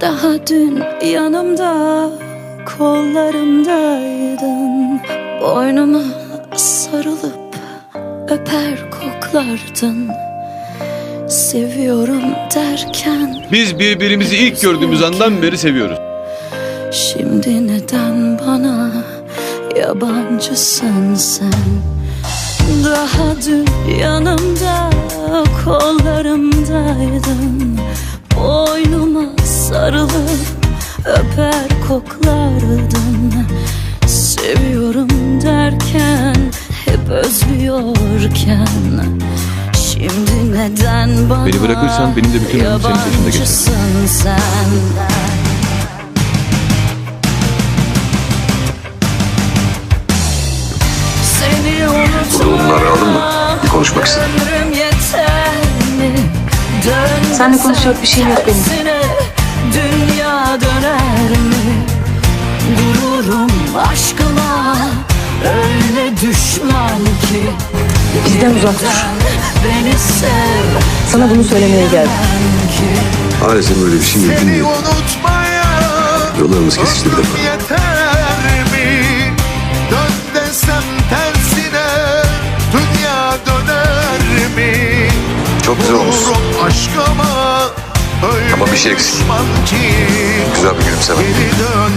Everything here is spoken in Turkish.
Daha dün yanımda kollarımdaydın. Boynuma sarılıp öper koklardın. Seviyorum derken Biz birbirimizi ilk gördüğümüz andan beri seviyoruz. Şimdi neden bana yabancısın sen? Daha dün yanımda kollarımdaydın Sarılıp öper koklardın Seviyorum derken hep özlüyorken Şimdi neden bana Beni bırakırsan benim de bütün ömrüm senin peşinde geçer. sen Seni aldın mı? Bir konuşmak istedim. Seninle konuşacak bir şeyim yok benim. Aşkıma öyle düşman ki Bizden uzak dur. Beni sev Sana bunu söylemeye geldim. Maalesef böyle bir şey mümkün değil. Yollarımız kesişti bir defa. yeter mi? Dön desem tersine dünya döner mi? Çok güzel olmuş. Vururum aşkıma öyle Ama bir şey eksik. düşman ki Güzel bir gülümseme. Geri dön